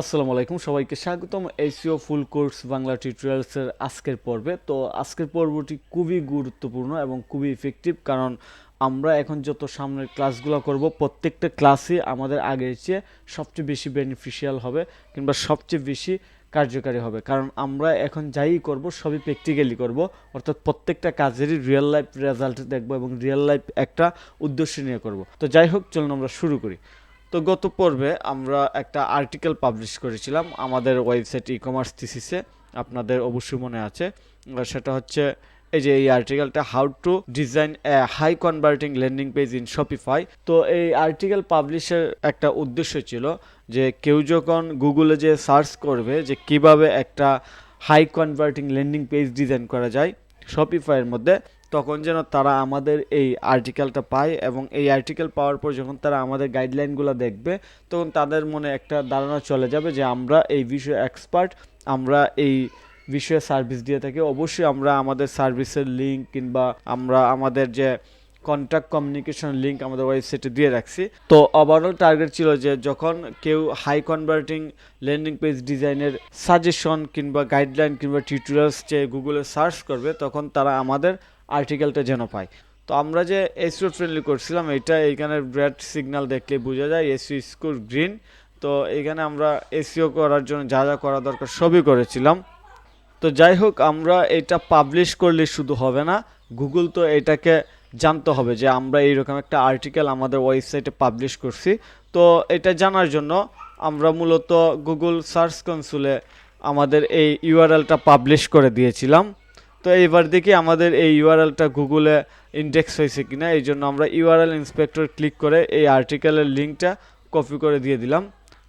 আসসালামু আলাইকুম, সবাইকে স্বাগতম এসিও ফুল কোর্স বাংলা টিউটোরিয়ালসের আজকের পর্বে। তো আজকের পর্বটি খুবই গুরুত্বপূর্ণ এবং খুবই ইফেক্টিভ কারণ আমরা এখন যত সামনের ক্লাসগুলো করব, প্রত্যেকটা ক্লাসই আমাদের আগের চেয়ে সবচেয়ে বেশি বেনিফিশিয়াল হবে কিংবা সবচেয়ে বেশি কার্যকারী হবে। কারণ আমরা এখন যাই করব, সবই প্র্যাকটিক্যালি করব। অর্থাৎ প্রত্যেকটা কাজেরই রিয়েল লাইফ রেজাল্ট দেখব এবং রিয়েল লাইফ একটা উদ্দেশ্য নিয়ে করব। তো যাই হোক, চলুন আমরা শুরু করি। তো গত পর্বে আমরা একটা আর্টিকেল পাবলিশ করেছিলাম আমাদের ওয়েবসাইট ই কমার্স থিসিসে আপনাদের অবশ্যই মনে আছে। সেটা হচ্ছে এই যে এই আর্টিকেলটা how to design a high converting landing page in Shopify তো এই আর্টিকেল পাবলিশের একটা উদ্দেশ্য ছিল যে কেউ যখন গুগলে যে সার্চ করবে যে কীভাবে একটা high converting landing page design করা যায় শপিফাইয়ের মধ্যে তখন যেন তারা আমাদের এই আর্টিকেলটা পায় এবং এই আর্টিকেল পাওয়ার পর যখন তারা আমাদের গাইডলাইনগুলো দেখবে, তখন তাদের মনে একটা ধারণা চলে যাবে যে আমরা এই বিষয়ে এক্সপার্ট আমরা এই বিষয়ে সার্ভিস দিয়ে থাকি। অবশ্যই আমরা আমাদের সার্ভিসের লিঙ্ক কিংবা আমরা আমাদের যে কন্ট্যাক্ট কমিউনিকেশন লিঙ্ক আমাদের ওয়েবসাইটে দিয়ে রাখছি। তো ওভারঅল টার্গেট ছিল যে যখন কেউ হাই কনভার্টিং ল্যান্ডিং পেজ ডিজাইনের সাজেশন কিংবা গাইডলাইন কিংবা টিউটোরিয়ালস যে গুগলে সার্চ করবে, তখন তারা আমাদের আর্টিকেলটা যেন পায় তো আমরা যে এসিও ফ্রেন্ডলি করছিলাম, এটা এইখানে রেড সিগন্যাল দেখলে বোঝা যায় এসিও স্কোর গ্রিন তো এখানে আমরা এসিও করার জন্য যা যা করা দরকার সবই করেছিলাম। তো যাই হোক, আমরা এটা পাবলিশ করলে শুধু হবে না গুগল তো এটাকে জানতে হবে যে আমরা এইরকম একটা আর্টিকেল আমাদের ওয়েবসাইটে পাবলিশ করছি। তো এটা জানার জন্য আমরা মূলত গুগল সার্চ কনসুলে আমাদের এই ইউআরএলটা পাবলিশ করে দিয়েছিলাম। তো এইবার দেখি আমাদের এই ইউআরএলটা গুগলে ইন্ডেক্স হয়েছে কিনা, এই জন্য আমরা ইউআরএল ইন্সপেক্টর ক্লিক করে এই আর্টিকেলের লিঙ্কটা কপি করে দিয়ে দিলাম।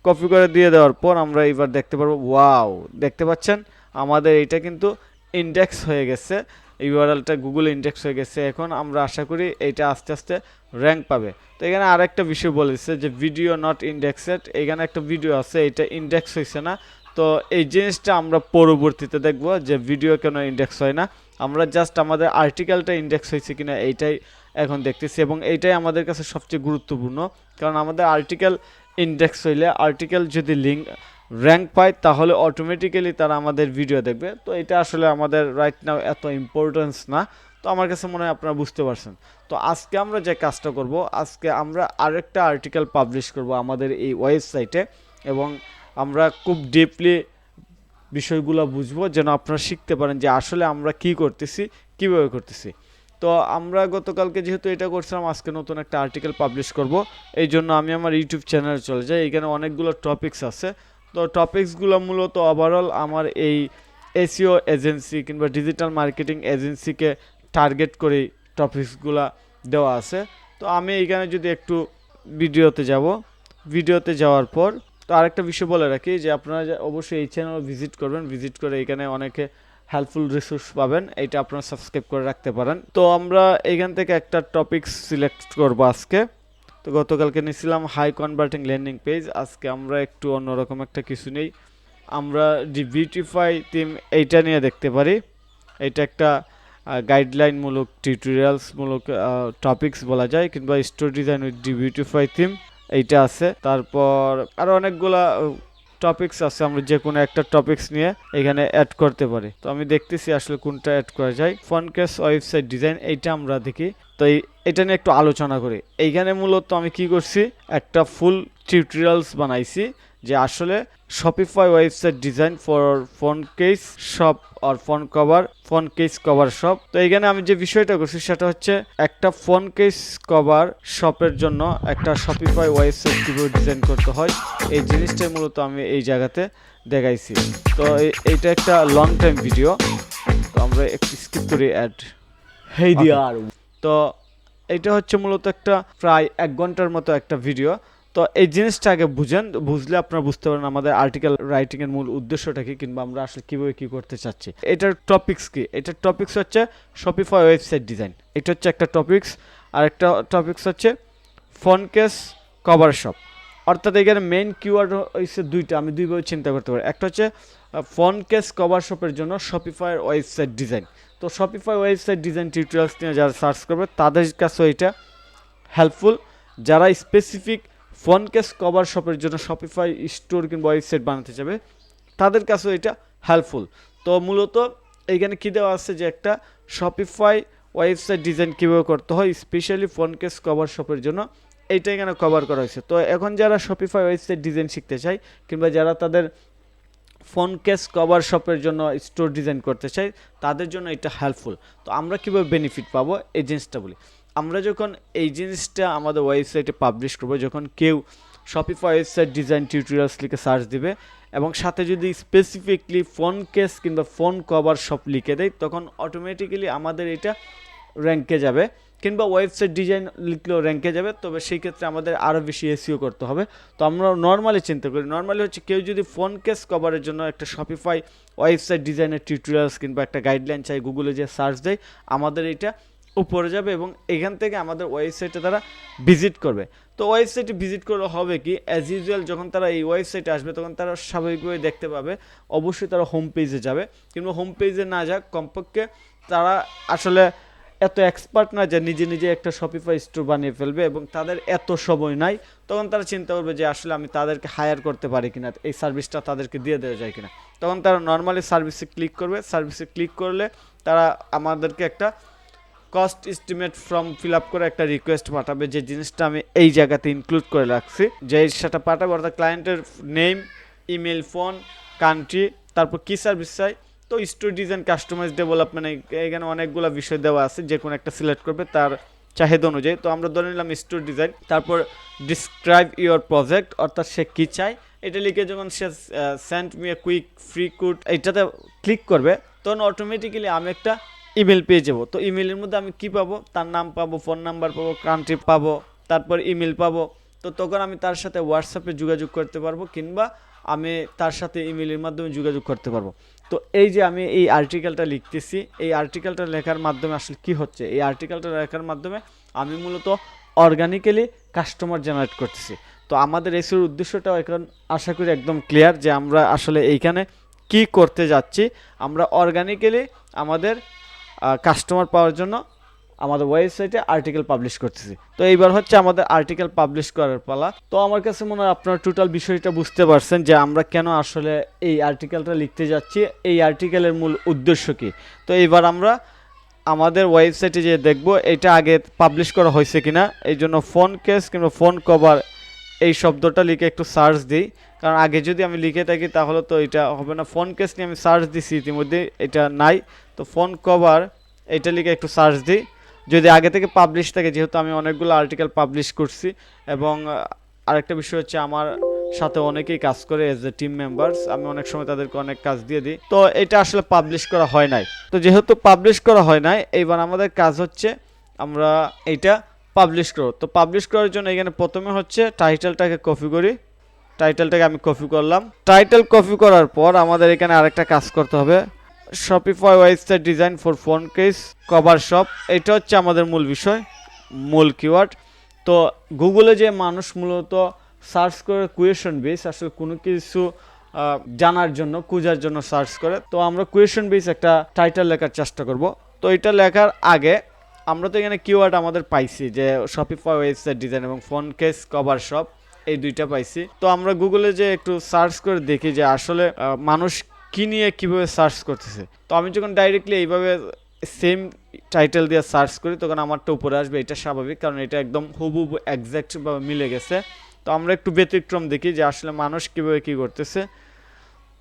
কপি করে দিয়ে দেওয়ার পর আমরা এবার দেখতে পারব ওয়াও দেখতে পাচ্ছেন? আমাদের এইটা কিন্তু ইন্ডেক্স হয়ে গেছে ইউআরএলটা গুগলে ইন্ডেক্স হয়ে গেছে। এখন আমরা আশা করি এটা আস্তে আস্তে র্যাঙ্ক পাবে। তো এখানে আরেকটা বিষয় বলেছে যে ভিডিও নট ইন্ডেক্সেড এখানে একটা ভিডিও আছে এটা ইন্ডেক্স হয়েছে না। তো এই জিনিসটা আমরা পরবর্তীতে দেখব যে ভিডিও কেন ইন্ডেক্স হয় না। আমরা জাস্ট আমাদের আর্টিকেলটা ইন্ডেক্স হয়েছে কিনা এইটাই এখন দেখতেছি এবং এইটাই আমাদের কাছে সবচেয়ে গুরুত্বপূর্ণ। কারণ আমাদের আর্টিকেল ইন্ডেক্স হইলে আর্টিকেল যদি লিঙ্ক র্যাঙ্ক পায় তাহলে অটোমেটিক্যালি তারা আমাদের ভিডিও দেখবে। তো এটা আসলে আমাদের রাইট নাও এত ইম্পর্টেন্স না। তো আমার কাছে মনে হয় আপনারা বুঝতে পারছেন। তো আজকে আমরা যে কাজটা করব, আজকে আমরা আরেকটা আর্টিকেল পাবলিশ করব আমাদের এই ওয়েবসাইটে এবং আমরা খুব ডিপলি বিষয়গুলো বুঝব, যেন আপনারা শিখতে পারেন যে আসলে আমরা কি করতেছি, কীভাবে করতেছি। তো আমরা গতকালকে যেহেতু এটা করছিলাম, আজকে নতুন একটা আর্টিকেল পাবলিশ করব। এই জন্য আমি আমার ইউটিউব চ্যানেলে চলে যাই। এখানে অনেকগুলো টপিকস আছে। তো টপিকসগুলো মূলত ওভারঅল আমার এই এসিও এজেন্সি কিংবা ডিজিটাল মার্কেটিং এজেন্সিকে টার্গেট করে টপিকসগুলো দেওয়া আছে। তো আমি এইখানে যদি একটু ভিডিওতে যাব ভিডিওতে যাওয়ার পর তো আরেকটা বিষয় বলে রাখি যে আপনারা অবশ্যই এই চ্যানেল ভিজিট করবেন ভিজিট করে এখানে অনেকে হেল্পফুল রিসোর্স পাবেন, এটা আপনারা সাবস্ক্রাইব করে রাখতে পারেন। তো আমরা এখান থেকে একটা টপিক সিলেক্ট করব আজকে। তো গতকালকে নিয়েছিলাম হাই কনভার্টিং ল্যান্ডিং পেজ আজকে আমরা একটু অন্যরকম একটা কিছু নেই। আমরা ডি বিউটিফাই থিম এইটা নিয়ে দেখতে পারি। এটা একটা গাইডলাইনমূলক টিউটোরিয়ালসমূলক টপিকস বলা যায়, কিংবা story design with the beautify theme এইটা আছে। তারপর আরও অনেকগুলা টপিকস আছে, আমরা যে কোনো একটা টপিকস নিয়ে এখানে অ্যাড করতে পারি। তো আমি দেখতেছি আসলে কোনটা অ্যাড করা যায়। ফনকেস ওয়েবসাইট ডিজাইন এইটা আমরা দেখি। তো এটা নিয়ে একটু আলোচনা করি। এইখানে মূলত আমি কি করছি? একটা ফুল টিউটোরিয়ালস বানাইছি। যে আসলে Shopify website design for phone case shop R phone cover phone case cover shop তো এখানে আমি যে বিষয়টা করছি সেটা হচ্ছে একটা ফোন কেস কভার শপের জন্য একটা শপিফাই ওয়েবসাইট কীভাবে ডিজাইন করতে হয় এই জিনিসটাই মূলত আমি এই জায়গাতে দেখাইছি। তো এইটা একটা লং টাইম ভিডিও তো আমরা একটু স্কিপ করি অ্যাড হেই দিয়ার তো এটা হচ্ছে মূলত একটা প্রায় এক ঘণ্টার মতো একটা ভিডিও তো এই জিনিসটা আগে বুঝেন, বুঝলে আপনারা বুঝতে পারেন আমাদের আর্টিকেল রাইটিং এর মূল উদ্দেশ্যটা কি কিংবা আমরা আসলে কীভাবে কি করতে চাচ্ছি। এটার টপিকস কি? এটার টপিকস হচ্ছে শপিফাই ওয়েবসাইট ডিজাইন এটা হচ্ছে একটা টপিকস আর একটা টপিকস হচ্ছে ফোন কেস কভার শপ অর্থাৎ এখানে মেইন কিওয়ার্ড হচ্ছে দুইটা, আমি দুইভাবে চিন্তা করতে পারি। একটা হচ্ছে ফোন কেস কভার শপের জন্য শপিফাইয়ের ওয়েবসাইট ডিজাইন তো শপিফাই ওয়েবসাইট ডিজাইন টিউটোরিয়ালস নিয়ে যারা সার্চ করবে, তাদের কাছেও এটা হেল্পফুল যারা স্পেসিফিক ফোন কেস কভার শপের জন্য শপিফাই স্টোর কিংবা ওয়েবসাইট বানাতে যাবে। তাদের কাছেও এটা হেল্পফুল তো মূলত এইখানে কী দেওয়া আছে যে একটা শপিফাই ওয়েবসাইট ডিজাইন কীভাবে করতে হয় স্পেশালি ফোন কেস কভার শপের জন্য এইটা এখানে কভার করা হয়েছে। তো এখন যারা শপিফাই ওয়েবসাইট ডিজাইন শিখতে চায় কিংবা যারা তাদের ফোন কেস কভার শপের জন্য স্টোর ডিজাইন করতে চাই তাদের জন্য এটা হেল্পফুল তো আমরা কীভাবে বেনিফিট পাবো? এই জিনিসটা বলি। আমরা যখন এই জিনিসটা আমাদের ওয়েবসাইটে পাবলিশ করব, যখন কেউ শপিফাই ওয়েবসাইট ডিজাইন টিউটোরিয়ালস লিখে সার্চ দিবে এবং সাথে যদি স্পেসিফিকলি ফোন কেস কিংবা ফোন কভার সব লিখে দেয়, তখন অটোমেটিক্যালি আমাদের এটা র্যাঙ্কে যাবে। কিংবা ওয়েবসাইট ডিজাইন লিখলেও র্যাঙ্কে যাবে, তবে সেই ক্ষেত্রে আমাদের আরও বেশি এসিও করতে হবে। তো আমরা নর্মালি চিন্তা করি নর্মালি হচ্ছে কেউ যদি ফোন কেস কভারের জন্য একটা শপিফাই ওয়েবসাইট ডিজাইনের টিউটোরিয়ালস কিংবা একটা গাইডলাইন চাই গুগলে যে সার্চ দেয়, আমাদের এটা উপরে যাবে এবং এখান থেকে আমাদের ওয়েবসাইটে তারা ভিজিট করবে। তো ওয়েবসাইটে ভিজিট করলে হবে কি? অ্যাজ ইউজুয়াল যখন তারা এই ওয়েবসাইটে আসবে, তখন তারা স্বাভাবিকভাবে দেখতে পাবে। অবশ্যই তারা হোম পেজে যাবে। কিংবা হোম পেজে না যাক, কমপক্ষে তারা আসলে এত এক্সপার্ট না যে নিজে নিজে একটা শপিফাই স্টোর বানিয়ে ফেলবে এবং তাদের এত সময় নাই, তখন তারা চিন্তা করবে যে আসলে আমি তাদেরকে হায়ার করতে পারি কিনা, এই সার্ভিসটা তাদেরকে দিয়ে দেওয়া যায় কিনা। তখন তারা নর্মালি সার্ভিসে ক্লিক করবে। সার্ভিসে ক্লিক করলে তারা আমাদেরকে একটা cost estimate form fill up করে একটা রিকোয়েস্ট পাঠাবে যে জিনিসটা আমি এই জায়গাতে ইনক্লুড করে রাখছি। যে সেটা পাঠাবে অর্থাৎ ক্লায়েন্টের নেম ইমেল ফোন কান্ট্রি তারপর কী সার্ভিস চাই। তো স্টোর ডিজাইন কাস্টমাইজ ডেভেলপমেন্ট এখানে অনেকগুলো বিষয় দেওয়া আছে, যে কোনো একটা সিলেক্ট করবে তার চাহিদা অনুযায়ী। তো আমরা ধরে নিলাম স্টোর ডিজাইন তারপর ডিসক্রাইব ইউর প্রজেক্ট অর্থাৎ সে কী চায়। এটা লিখে যখন সে send me a quick free quote এইটাতে ক্লিক করবে, তখন অটোমেটিক্যালি আমি একটা ইমেল পেয়ে যাব। তো ইমেলের মধ্যে আমি কি পাবো? তার নাম পাবো ফোন নাম্বার পাবো কান্ট্রি পাবো, তারপর ইমেল পাবো। তো তখন আমি তার সাথে হোয়াটসঅ্যাপে যোগাযোগ করতে পারব কিংবা আমি তার সাথে ইমেলের মাধ্যমে যোগাযোগ করতে পারব। তো এই যে আমি এই আর্টিকেলটা লিখতেছি, এই আর্টিকেলটা লেখার মাধ্যমে আসলে কি হচ্ছে? এই আর্টিকেলটা লেখার মাধ্যমে আমি মূলত অর্গানিক্যালি কাস্টমার জেনারেট করতেছি। তো আমাদের এসির উদ্দেশ্যটাও এখন আশা করি একদম ক্লিয়ার যে আমরা আসলে এইখানে কি করতে যাচ্ছি। আমরা অর্গানিক্যালি আমাদের কাস্টমার পাওয়ার জন্য আমাদের ওয়েবসাইটে আর্টিকেল পাবলিশ করতেছি। তো এইবার হচ্ছে আমাদের আর্টিকেল পাবলিশ করার পালা। তো আমার কাছে মনে হয় আপনারা টোটাল বিষয়টা বুঝতে পারছেন যে আমরা কেন আসলে এই আর্টিকেলটা লিখতে যাচ্ছি, এই আর্টিকেলের মূল উদ্দেশ্য কী। তো এইবার আমরা আমাদের ওয়েবসাইটে যে দেখব এটা আগে পাবলিশ করা হয়েছে কিনা, এই জন্য ফোন কেস কিংবা ফোন কভার এই শব্দটা লিখে একটু সার্চ দিই। কারণ আগে যদি আমি লিখে থাকি তাহলে তো এটা হবে না। ফোন কেস নিয়ে আমি সার্চ দিছি, ইতিমধ্যে এটা নাই। তো ফোন কভার এটা লিখে একটু সার্চ দিই। যদি আগে থেকে পাবলিশ থাকে, যেহেতু আমি অনেকগুলো আর্টিকেল পাবলিশ করছি, এবং আরেকটা বিষয় হচ্ছে আমার সাথে অনেকেই কাজ করে এজ এ টিম মেম্বার্স আমি অনেক সময় তাদেরকে অনেক কাজ দিয়ে দিই। তো এটা আসলে পাবলিশ করা হয় নাই। তো যেহেতু পাবলিশ করা হয় নাই, এইবার আমাদের কাজ হচ্ছে আমরা এইটা পাবলিশ করো তো পাবলিশ করার জন্য এখানে প্রথমে হচ্ছে টাইটেলটাকে কপি করি। টাইটেলটাকে আমি কপি করলাম। টাইটেল কপি করার পর আমাদের এখানে আরেকটা কাজ করতে হবে। Shopify website design for phone case cover shop এটা হচ্ছে আমাদের মূল বিষয়, মূল কিওয়ার্ড তো গুগলে যে মানুষ মূলত সার্চ করে কুয়েশন বেস আসলে কোনো কিছু জানার জন্য, খুঁজার জন্য সার্চ করে, তো আমরা কুয়েশন বেস একটা টাইটেল লেখার চেষ্টা করব। তো এটা লেখার আগে আমরা তো এখানে কিওয়ার্ড আমাদের পাইছি যে শপিফাই ওয়েবসাইট ডিজাইন এবং ফোন কেস কভার শপ এই দুইটা পাইছি। তো আমরা গুগলে যে একটু সার্চ করে দেখি যে আসলে মানুষ কি নিয়ে কীভাবে সার্চ করতেছে? তো আমি যখন ডাইরেক্টলি এইভাবে সেম টাইটেল দিয়ে সার্চ করি, তখন আমারটা উপরে আসবে, এটা স্বাভাবিক, কারণ এটা একদম হুবহু একজ্যাক্টভাবে মিলে গেছে। তো আমরা একটু ব্যতিক্রম দেখি যে আসলে মানুষ কীভাবে কী করতেছে।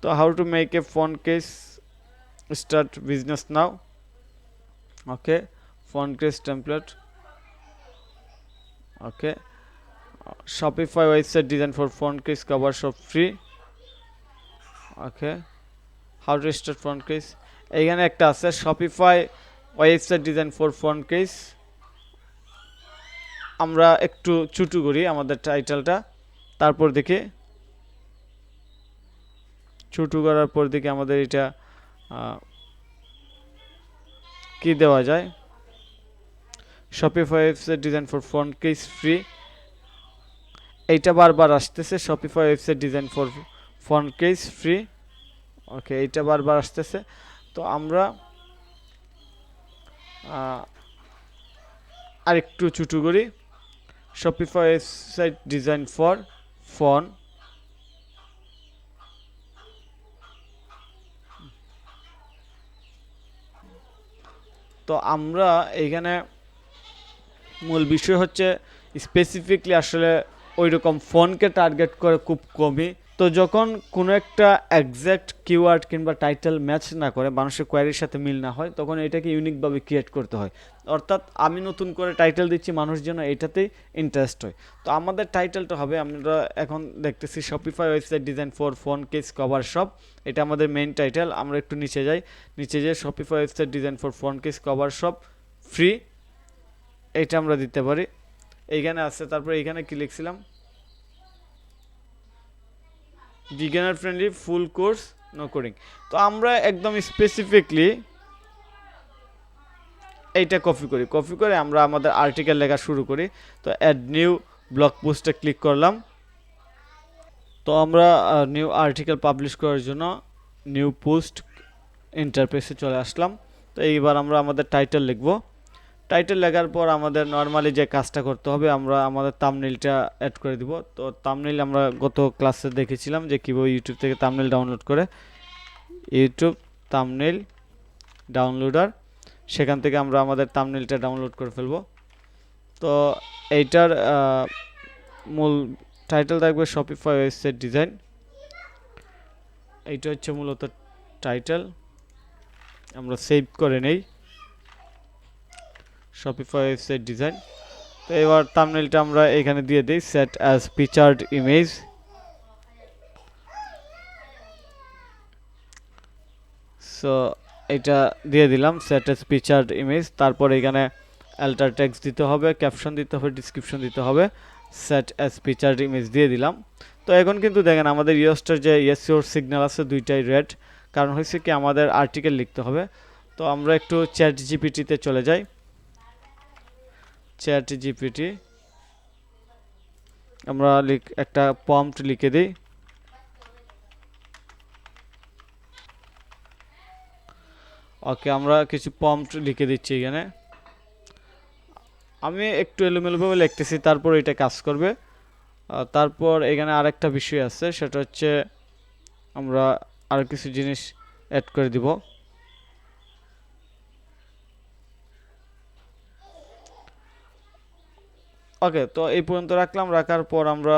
তো how to make a phone case start business now okay phone case template okay Shopify website design for phone case cover shop free okay how to start front case এইখানে একটা আছে Shopify website design for front case আমরা একটু চুটু করি আমাদের টাইটেলটা তারপর দেখি। চুটু করার পর দেখি আমাদের এটা কি দেওয়া যায়? Shopify website design for front case free এইটা বারবার আসতেছে Shopify website design for front case free okay, এইটা বারবার আসতেছে। তো আমরা আরেকটু চুটু করি। Shopify website design for phone তো আমরা এইখানে মূল বিষয় হচ্ছে স্পেসিফিকলি আসলে ওই রকম ফোনকে টার্গেট করে খুব কমই। তো যখন কোনো একটা এক্স্যাক্ট কিওয়ার্ড কিংবা টাইটেল ম্যাচ না করে, মানুষের কোয়ারির সাথে মিল না হয়, তখন এটাকে ইউনিকভাবে ক্রিয়েট করতে হয়। অর্থাৎ আমি নতুন করে টাইটেল দিচ্ছি, মানুষ যেন এটাতেই ইন্টারেস্ট হয়। তো আমাদের টাইটেলটা হবে, আমরা এখন দেখতেছি Shopify website design for phone case cover shop এটা আমাদের মেইন টাইটেল আমরা একটু নিচে যাই। নিচে যাই Shopify website design for phone case cover shop free এটা আমরা দিতে পারি। এইখানে আছে, তারপরে এইখানে কি লিখছিলাম? Beginner friendly full course no coding তো আমরা একদম স্পেসিফিকলি এইটা কপি করি। কপি করে আমরা আমাদের আর্টিকেল লেখা শুরু করি। তো অ্যাড নিউ ব্লগ পোস্টে ক্লিক করলাম। তো আমরা নিউ আর্টিকেল পাবলিশ করার জন্য নিউ পোস্ট ইন্টারপ্রেসে চলে আসলাম। তো এইবার আমরা আমাদের টাইটেল লিখব। টাইটেল লেখার পর আমাদের নর্মালি যে কাজটা করতে হবে, আমরা আমাদের তামনিলটা অ্যাড করে দিব। তো তামনিল আমরা গত ক্লাসে দেখেছিলাম যে কীভাবে ইউটিউব থেকে তামনিল ডাউনলোড করে। ইউটিউব তামনিল ডাউনলোডার সেখান থেকে আমরা আমাদের তামনিলটা ডাউনলোড করে ফেলব। তো এইটার মূল টাইটেল থাকবে শপিফাই ওয়েবসাইট ডিজাইন এইটা হচ্ছে মূলত টাইটেল আমরা সেভ করে নেই। শপিফাই ওয়েবসাইট ডিজাইন তো এবার থাম্বনেলটা আমরা এখানে দিয়ে দিই set as featured image so এটা দিয়ে দিলাম সেট অ্যাজ পিকচার্ড ইমেজ তারপর এখানে অ্যাল্টার টেক্সট দিতে হবে ক্যাপশন দিতে হবে ডিসক্রিপশন দিতে হবে সেট অ্যাজ পিকচার্ড ইমেজ দিয়ে দিলাম। তো এখন কিন্তু দেখেন আমাদের ইয়স্টার যে ইয়েস ইউর সিগন্যাল আছে দুইটাই রেড কারণ হয়েছে কি আমাদের আর্টিকেল লিখতে হবে। তো আমরা একটু চ্যাট জিপিটিতে চলে যাই। চ্যাট জিপিটি আমরা লিখ, একটা পম্পট লিখে দিই। ওকে আমরা কিছু পম্পট লিখে দিচ্ছি এখানে। আমি একটু এলোমেলোভাবে লিখতেছি, তারপর এটা কাজ করবে। তারপর এখানে আরেকটা বিষয় আছে, সেটা হচ্ছে আমরা আর কিছু জিনিস অ্যাড করে দিব। ওকে তো এই পর্যন্ত রাখলাম। রাখার পর আমরা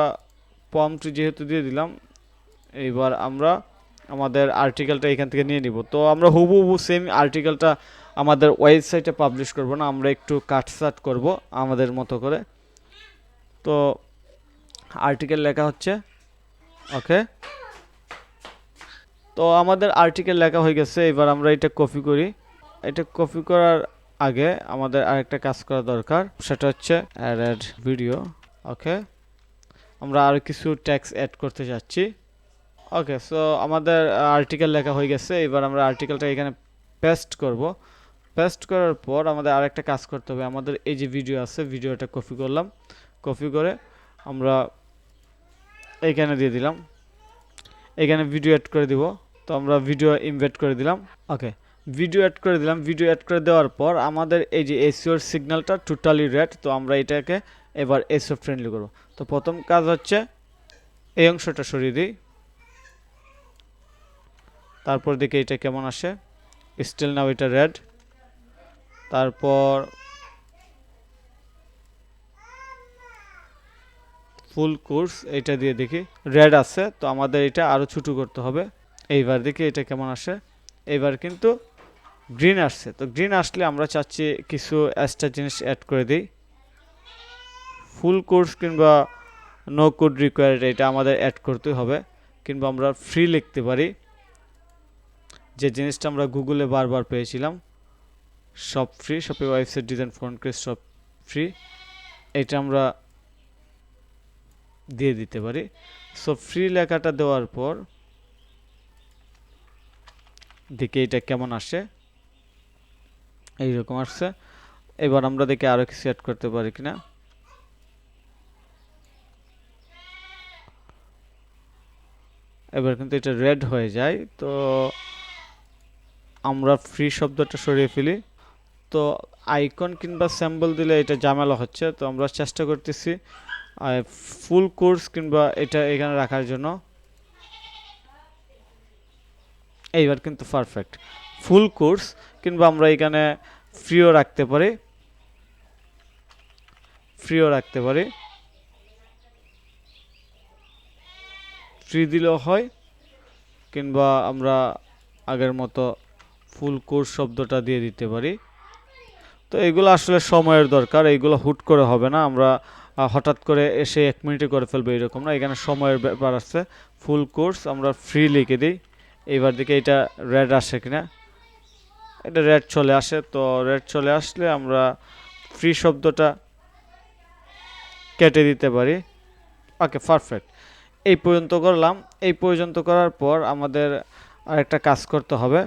পম্পট যেহেতু দিয়ে দিলাম, এইবার আমরা আমাদের আর্টিকেলটা এখান থেকে নিয়ে নিব। তো আমরা হুবহু সেম আর্টিকেলটা আমাদের ওয়েবসাইটে পাবলিশ করব না, আমরা একটু কাটসাট করব আমাদের মতো করে। তো আর্টিকেল লেখা হচ্ছে ওকে তো আমাদের আর্টিকেল লেখা হয়ে গেছে এবার আমরা এটা কপি করি। এটা কপি করার আগে আমাদের আরেকটা কাজ করা দরকার, সেটা হচ্ছে অ্যাড অ্যাড ভিডিও ওকে আমরা আর কিছু ট্যাক্স অ্যাড করতে যাচ্ছি। ওকে সো আমাদের আর্টিকেল লেখা হয়ে গেছে, এবার আমরা আর্টিকেলটা এখানে পেস্ট করব। পেস্ট করার পর আমাদের আরেকটা কাজ করতে হবে। আমাদের এই যে ভিডিও আছে ভিডিওটা কপি করলাম। কপি করে আমরা এইখানে দিয়ে দিলাম। এখানে ভিডিও অ্যাড করে দিব। তো আমরা ভিডিও ইমবেড করে দিলাম। ওকে ভিডিও অ্যাড করে দিলাম। ভিডিও অ্যাড করে দেওয়ার পর আমাদের এই যে এসিওর সিগন্যালটা টোটালি রেড তো আমরা এটাকে এবার এসিও ফ্রেন্ডলি করব। তো প্রথম কাজ হচ্ছে এই অংশটা সরিয়ে দিই। তারপর দেখি এটা কেমন আসে। স্টিল নাও এটা রেড তারপর ফুল কোর্স এটা দিয়ে দেখি। রেড আছে, তো আমাদের এটা আরও ছোটো করতে হবে। এইবার দেখি এটা কেমন আসে। এইবার কিন্তু গ্রিন আসছে। তো গ্রিন আসলে আমরা চাচ্ছি কিছু এক্সট্রা জিনিস অ্যাড করে দিই। ফুল কোর্স কিংবা নো কোড রিকোয়ার্ড এটা আমাদের অ্যাড করতে হবে, কিংবা আমরা ফ্রি লিখতে পারি। যে জিনিসটা আমরা গুগলে বারবার পেয়েছিলাম, সব ফ্রি শপে ওয়েবসাইট ডিজাইন ফ্রন্ট ক্রেস সব ফ্রি এটা আমরা দিয়ে দিতে পারি। সো ফ্রি লেখাটা দেওয়ার পর, দেখি এটা কেমন আসে। এইরকম আসছে। এবার আমরা দেখি আরও কিছু অ্যাড করতে পারি কিনা। এবার কিন্তু এটা রেড হয়ে যায়, তো আমরা ফ্রি শব্দটা সরিয়ে ফেলি। তো আইকন কিংবা স্যাম্বল দিলে এটা ঝামেলা হচ্ছে, তো আমরা চেষ্টা করতেছি ফুল কোর্স কিংবা এটা এখানে রাখার জন্য। এইবার কিন্তু পারফেক্ট ফুল কোর্স কিংবা আমরা এখানে ফ্রিও রাখতে পারি। ফ্রিও রাখতে পারি। ফ্রি দিলেও হয়, কিংবা আমরা আগের মতো ফুল কোর্স শব্দটা দিয়ে দিতে পারি। তো এগুলো আসলে সময়ের দরকার এইগুলো হুট করে হবে না। আমরা হঠাৎ করে এসে এক মিনিটে করে ফেলব এরকম না। এখানে সময়ের ব্যাপার আছে। ফুল কোর্স আমরা ফ্রি লিখে দিই। এইবার দিকে এটা রেড আসে কিনা। এটা রেড চলে আসে, তো রেড চলে আসলে আমরা ফ্রি শব্দটা কেটে দিতে পারি। ওকে পারফেক্ট এই পর্যন্ত করলাম। এই পর্যন্ত করার পর আমাদের আরেকটা কাজ করতে হবে।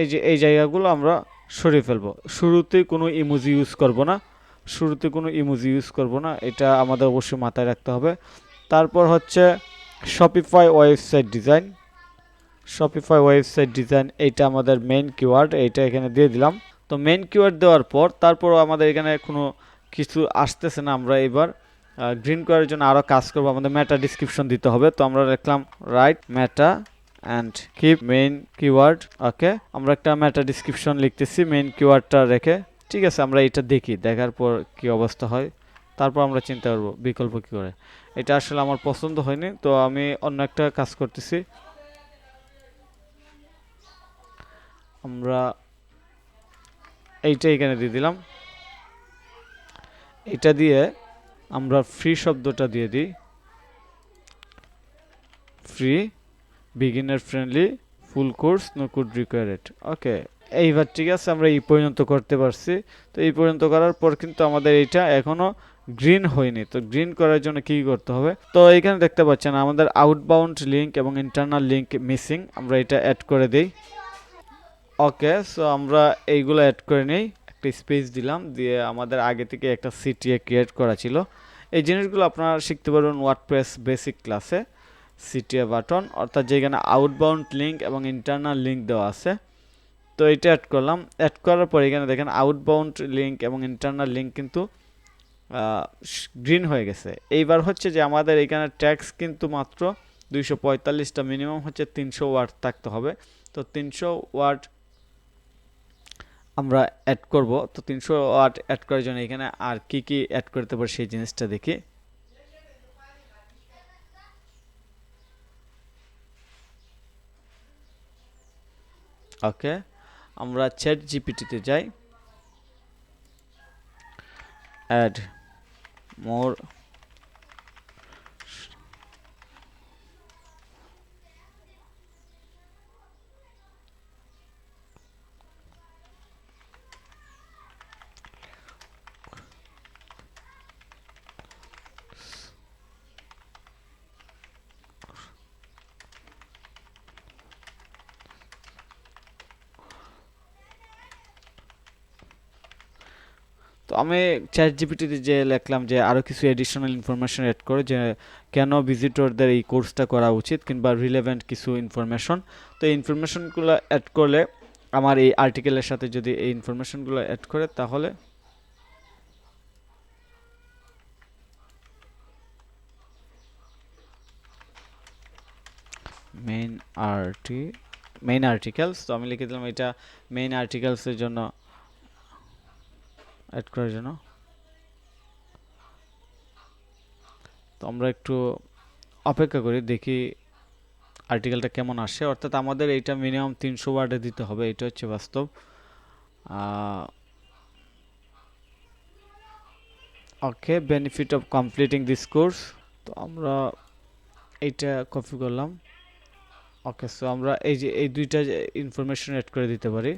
এই যে, এই জায়গাগুলো আমরা সরিয়ে ফেলব। শুরুতে কোনো ইমোজি ইউজ করব না। শুরুতে কোনো ইমোজি ইউজ করব না। এটা আমাদের অবশ্যই মাথায় রাখতে হবে। তারপর হচ্ছে Shopify website design Shopify website design এইটা আমাদের মেইন কিওয়ার্ড এইটা এখানে দিয়ে দিলাম। তো মেইন কিওয়ার্ড দেওয়ার পর, তারপরও আমাদের এখানে কোনো কিছু আসতেছে না আমরা এবার। গ্রিন করার জন্য আরও কাজ করব, আমাদের মেটা ডিসক্রিপশন দিতে হবে। তো আমরা লিখলাম write meta and keep main keyword okay আমরা একটা মেটা ডিসক্রিপশন লিখতেছি মেইন কিওয়ার্ডটা রেখে। ঠিক আছে, আমরা এটা দেখি, দেখার পর কি অবস্থা হয়। তারপর আমরা চিন্তা করব, বিকল্প কী করে। এটা আসলে আমার পছন্দ হয়নি, তো আমি অন্য একটা কাজ করতেছি। আমরা এইটা এখানে দিয়ে দিলাম। এটা দিয়ে আমরা ফ্রি শব্দটা দিয়ে দিই। Free beginner friendly full course no code required okay এইবার ঠিক আছে, আমরা এই পর্যন্ত করতে পারছি। তো এই পর্যন্ত করার পর কিন্তু আমাদের এইটা এখনও গ্রিন হয়নি। তো গ্রিন করার জন্য কি করতে হবে? তো এখানে দেখতে পাচ্ছেন আমাদের আউটবাউন্ড লিঙ্ক এবং ইন্টারনাল লিঙ্ক মিসিং আমরা এটা অ্যাড করে দিই। ওকে সো আমরা এইগুলো অ্যাড করে নিই। একটা স্পেস দিলাম, দিয়ে আমাদের আগে থেকে একটা সিটিএ ক্রিয়েট করা ছিল। এই জিনিসগুলো আপনারা শিখতে পারবেন ওয়ার্ডপ্রেস বেসিক ক্লাসে সিটিএ বাটন অর্থাৎ যেখানে আউটবাউন্ড লিঙ্ক এবং ইন্টারনাল লিঙ্ক দেওয়া আছে। তো এটা অ্যাড করলাম। অ্যাড করার পর এখানে দেখেন আউটবাউন্ড লিঙ্ক এবং ইন্টারনাল লিঙ্ক কিন্তু গ্রিন হয়ে গেছে। এইবার হচ্ছে যে আমাদের এখানে ট্যাক্স কিন্তু মাত্র দুইশো পঁয়তাল্লিশটা মিনিমাম হচ্ছে তিনশো ওয়ার্ড থাকতে হবে। তো তিনশো ওয়ার্ড আমরা অ্যাড করব। তো তিনশো ওয়াট অ্যাড করার জন্য এখানে আর কি কি অ্যাড করতে পারি সেই জিনিসটা দেখি। ওকে আমরা চ্যাট জিপিটিতে যাই। অ্যাড মোর তো আমি চ্যাট জিপিটিতে যে লিখলাম যে আরও কিছু এডিশনাল ইনফরমেশন অ্যাড করে যে কেন ভিজিটরদের এই কোর্সটা করা উচিত কিংবা রিলেভেন্ট কিছু ইনফরমেশন তো এই ইনফরমেশনগুলো অ্যাড করলে আমার এই আর্টিকেলের সাথে যদি এই ইনফরমেশনগুলো অ্যাড করে তাহলে মেইন আর্টি মেইন আর্টিকেলস তো আমি লিখে দিলাম এটা মেইন আর্টিকেলসের জন্য অ্যাড করার জন্য। তো আমরা একটু অপেক্ষা করি, দেখি আর্টিকেলটা কেমন আসে। অর্থাৎ আমাদের এইটা মিনিমাম তিনশো ওয়ার্ডে দিতে হবে এটা হচ্ছে বাস্তব। Okay benefit of completing this course তো আমরা এইটা কপি করলাম। ওকে সো আমরা এই যে, এই দুইটা ইনফরমেশন অ্যাড করে দিতে পারি।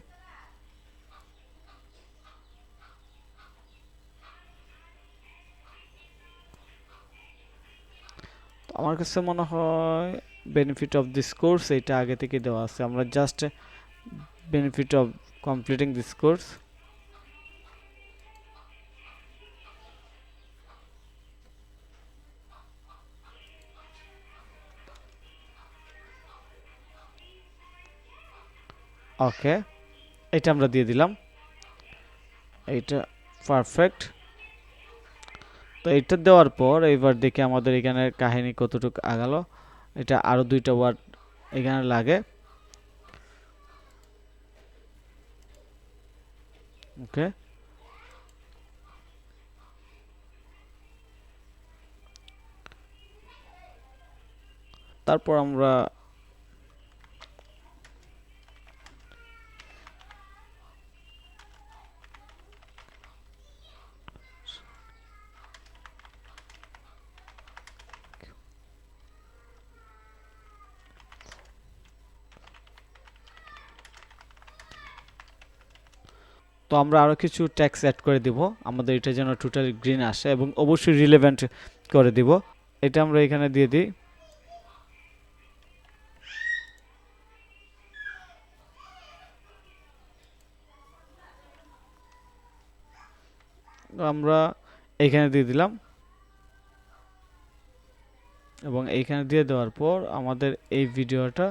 আমার কাছে মনে হয় বেনিফিট অফ দিস কোর্স এটা আগে থেকে দেওয়া আছে। আমরা just benefit of completing this course okay এটা আমরা দিয়ে দিলাম। এইটা পারফেক্ট তো এটা দেওয়ার পর এবার দেখি আমাদের এখানে কাহিনী কতটুকু আগালো। এটা আরও দুইটা ওয়ার্ড এখানে লাগে। ওকে। তারপর আমরা তো আমরা আরও কিছু ট্যাক্স অ্যাড করে দিব। আমাদের এটা যেন টোটালি গ্রিন আসে এবং অবশ্যই রিলেভেন্ট করে দিব। এটা আমরা এখানে দিয়ে দিই। আমরা এইখানে দিয়ে দিলাম। এবং এইখানে দিয়ে দেওয়ার পর আমাদের এই ভিডিওটা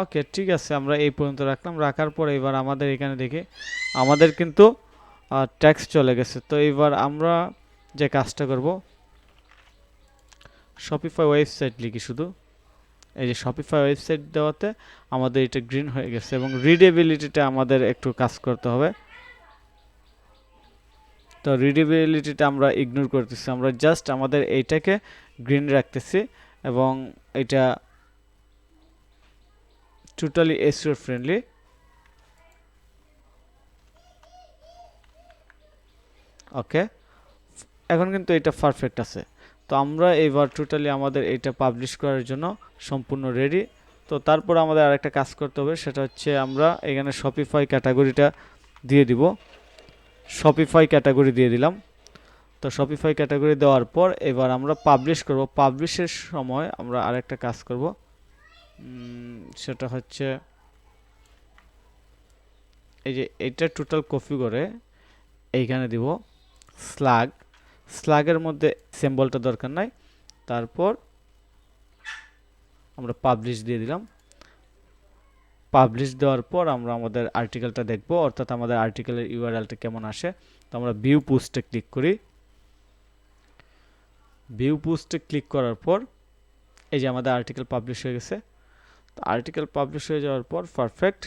ওকে ঠিক আছে, আমরা এই পর্যন্ত রাখলাম। রাখার পর এবার আমাদের এখানে দেখি, আমাদের কিন্তু ট্যাক্স চলে গেছে। তো এবার আমরা যে কাজটা করব শপিফাই ওয়েবসাইট লিখি শুধু। এই যে শপিফাই ওয়েবসাইট দেওয়াতে আমাদের এটা গ্রিন হয়ে গেছে এবং রিডেবিলিটিটা আমাদের একটু কাজ করতে হবে। তো রিডেবিলিটিটা আমরা ইগনোর করতেছি। আমরা জাস্ট আমাদের এইটাকে গ্রিন রাখতেছি এবং এটা টোটালি এসিও ফ্রেন্ডলি ওকে এখন কিন্তু এটা পারফেক্ট আছে। তো আমরা এবার টোটালি আমাদের এটা পাবলিশ করার জন্য সম্পূর্ণ রেডি তো তারপর আমাদের আরেকটা কাজ করতে হবে, সেটা হচ্ছে আমরা এখানে শপিফাই ক্যাটাগরিটা দিয়ে দিব। শপিফাই ক্যাটাগরি দিয়ে দিলাম। তো শপিফাই ক্যাটাগরি দেওয়ার পর এবার আমরা পাবলিশ করব। পাবলিশের সময় আমরা আরেকটা কাজ করব। সেটা হচ্ছে এই যে এটা টোটাল কপি করে এইখানে দিব স্লাগ স্লাগের মধ্যে সিম্বলটা দরকার নাই। তারপর আমরা পাবলিশ দিয়ে দিলাম। পাবলিশ দেওয়ার পর আমরা আমাদের আর্টিকেলটা দেখব। অর্থাৎ আমাদের আর্টিকেলের ইউআরএলটা কেমন আসে। তো আমরা ভিউ পোস্টে ক্লিক করি। ভিউ পোস্টে ক্লিক করার পর এই যে আমাদের আর্টিকেল পাবলিশ হয়ে গেছে। আর্টিকেল পাবলিশ হয়ে যাওয়ার পর পারফেক্ট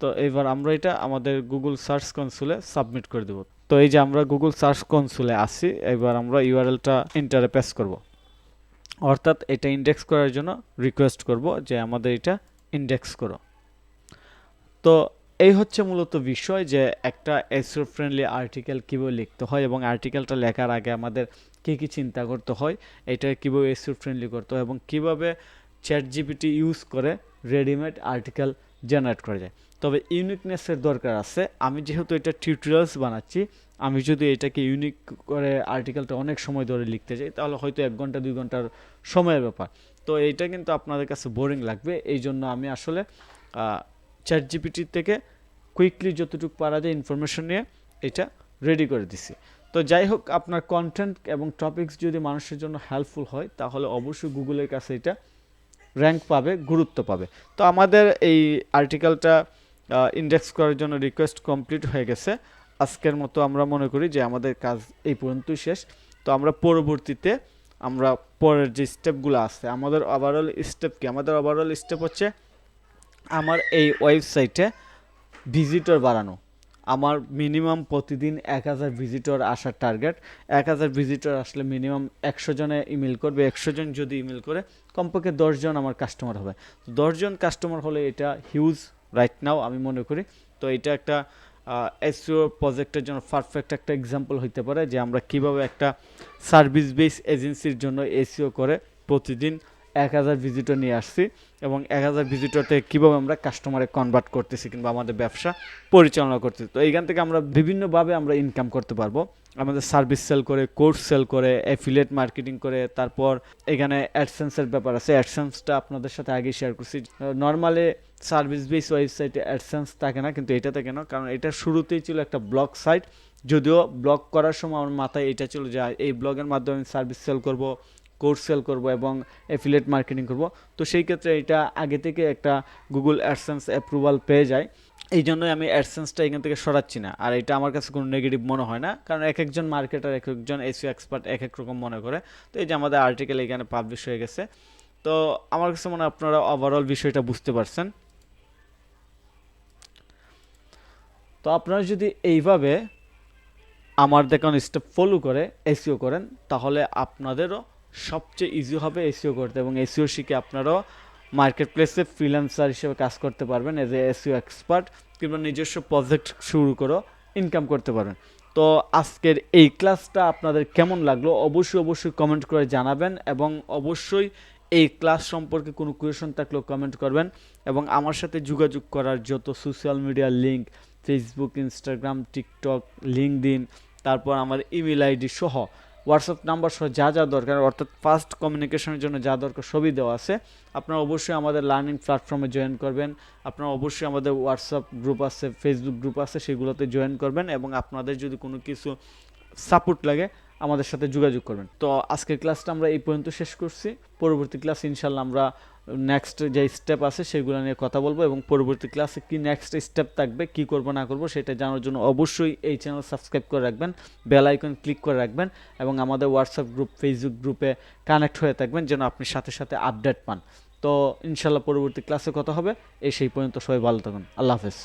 তো এবার আমরা এটা আমাদের গুগল সার্চ কনসোলে সাবমিট করে দেব। তো এই যে আমরা গুগল সার্চ কনসোলে আসি এবার আমরা ইউআরএলটা ইন্টারে পেস করব। অর্থাৎ এটা ইন্ডেক্স করার জন্য রিকোয়েস্ট করব যে আমাদের এটা ইন্ডেক্স করো। তো এই হচ্ছে মূলত বিষয় যে একটা এসিও ফ্রেন্ডলি আর্টিকেল কীভাবে লিখতে হয় এবং আর্টিকেলটা লেখার আগে আমাদের কী কী চিন্তা করতে হয়, এটা কীভাবে এসিও ফ্রেন্ডলি করতে হয় এবং কীভাবে চ্যাট জিপিটি ইউজ করে রেডিমেড আর্টিকেল জেনারেট করা যায়। তবে ইউনিকনেসের দরকার আছে। আমি যেহেতু এটা টিউটোরিয়ালস বানাচ্ছি, আমি যদি এটাকে ইউনিক করে আর্টিকেলটা অনেক সময় ধরে লিখতে চাই তাহলে হয়তো এক ঘণ্টা, দুই ঘণ্টার সময়ের ব্যাপার। তো এইটা কিন্তু আপনাদের কাছে বোরিং লাগবে। এই জন্য আমি আসলে চ্যাট জিপিটির থেকে কুইকলি যতটুকু পারা যায় ইনফরমেশন নিয়ে এটা রেডি করে দিছি। তো যাই হোক, আপনার কন্টেন্ট এবং টপিকস যদি মানুষের জন্য হেল্পফুল হয়, তাহলে অবশ্যই গুগলের কাছে এটা র্যাঙ্ক পাবে, গুরুত্ব পাবে। তো আমাদের এই আর্টিকেলটা ইন্ডেক্স করার জন্য রিকোয়েস্ট কমপ্লিট হয়ে গেছে। আজকের মতো আমরা মনে করি যে আমাদের কাজ এই পর্যন্তই শেষ। তো আমরা পরবর্তীতে আমরা পরের যে স্টেপগুলো আছে, আমাদের ওভারঅল স্টেপ কি? আমাদের ওভারঅল স্টেপ হচ্ছে আমার এই ওয়েবসাইটে ভিজিটর বাড়ানো। আমার মিনিমাম প্রতিদিন এক হাজার ভিজিটর আসার টার্গেট এক হাজার ভিজিটর আসলে মিনিমাম একশো জনে ইমেল করবে। একশো জন যদি ইমেল করে, কমপক্ষে দশজন আমার কাস্টমার হবে। তো দশজন কাস্টমার হলে এটা হিউজ রাইট নাও আমি মনে করি। তো এটা একটা এসিও প্রজেক্টের জন্য পারফেক্ট একটা এক্সাম্পল হইতে পারে যে আমরা কীভাবে একটা সার্ভিস বেস এজেন্সির জন্য এসিও করে প্রতিদিন এক হাজার ভিজিটর নিয়ে আসছি এবং এক হাজার ভিজিটরতে কীভাবে আমরা কাস্টমারে কনভার্ট করতেছি কিংবা আমাদের ব্যবসা পরিচালনা করতেছি। তো এইখান থেকে আমরা বিভিন্নভাবে আমরা ইনকাম করতে পারব। আমাদের সার্ভিস সেল করে কোর্স সেল করে অ্যাফিলিয়েট মার্কেটিং করে, তারপর এখানে অ্যাডসেন্সের ব্যাপার আছে। অ্যাডসেন্সটা আপনাদের সাথে আগে শেয়ার করছি। নর্মালি সার্ভিস বেস ওয়েবসাইটে অ্যাডসেন্স থাকে না, কিন্তু এটা থাকে না কারণ এটা শুরুতেই ছিল একটা ব্লগ সাইট যদিও ব্লগ করার সময় আমার মাথায় এটা ছিল যে এই ব্লগের মাধ্যমে আমি সার্ভিস সেল করব কোর্স সেল করব এবং অ্যাফিলেট মার্কেটিং করব। তো সেই ক্ষেত্রে এটা আগে থেকে একটা গুগল অ্যাডসেন্স অ্যাপ্রুভাল পেয়ে যায়। এই জন্যই আমি অ্যাডসেন্সটা এখান থেকে সরাচ্ছি না। আর এটা আমার কাছে কোনো নেগেটিভ মনে হয় না। কারণ এক একজন মার্কেটার এক একজন এসিও এক্সপার্ট এক এক রকম মনে করে। তো এই যে আমাদের আর্টিকেল এখানে পাবলিশ হয়ে গেছে। তো আমার কাছে মনে হয় আপনারা ওভারঅল বিষয়টা বুঝতে পারছেন। তো আপনারা যদি এইভাবে আমার দেখানো স্টেপ ফলো করে এসিও করেন, তাহলে আপনাদেরও সবচেয়ে ইজি হবে এসিও করতে এবং এসিও শিখে আপনারাও মার্কেট প্লেসে ফ্রিল্যান্সার হিসেবে কাজ করতে পারবেন এজ এ এসিও এক্সপার্ট কিংবা নিজস্ব প্রজেক্ট শুরু করো ইনকাম করতে পারবেন। তো আজকের এই ক্লাসটা আপনাদের কেমন লাগল অবশ্যই অবশ্যই কমেন্ট করে জানাবেন এবং অবশ্যই এই ক্লাস সম্পর্কে কোনো কোয়েশন থাকলেও কমেন্ট করবেন এবং আমার সাথে যোগাযোগ করার যত সোশ্যাল মিডিয়ার link Facebook Instagram TikTok LinkedIn তারপর আমার ইমেল আইডি সহ হোয়াটসঅ্যাপ নাম্বার সহ যা যা দরকার, অর্থাৎ ফাস্ট কমিউনিকেশনের জন্য যা দরকার সবই দেওয়া আছে। আপনারা অবশ্যই আমাদের লার্নিং প্ল্যাটফর্মে জয়েন করবেন। আপনারা অবশ্যই আমাদের হোয়াটসঅ্যাপ গ্রুপ আছে ফেসবুক গ্রুপ আছে, সেগুলোতে জয়েন করবেন এবং আপনাদের যদি কোনো কিছু সাপোর্ট লাগে, আমাদের সাথে যোগাযোগ করবেন। তো আজকের ক্লাসটা আমরা এই পর্যন্ত শেষ করছি। পরবর্তী ক্লাস ইনশাল্লাহ আমরা নেক্সট যে স্টেপ আছে, সেগুলো নিয়ে কথা বলব এবং পরবর্তী ক্লাসে কি নেক্সট স্টেপ থাকবে, কি করব, না করব, সেটা জানার জন্য অবশ্যই এই চ্যানেল সাবস্ক্রাইব করে রাখবেন বেল আইকন ক্লিক করে রাখবেন এবং আমাদের হোয়াটসঅ্যাপ গ্রুপ ফেসবুক গ্রুপে কানেক্ট হয়ে থাকবেন যেন আপনি সাথে সাথে আপডেট পান। তো ইনশাল্লাহ পরবর্তী ক্লাসে কথা হবে এই সেই পর্যন্ত সবাই ভালো থাকুন। আল্লাহ হাফেজ।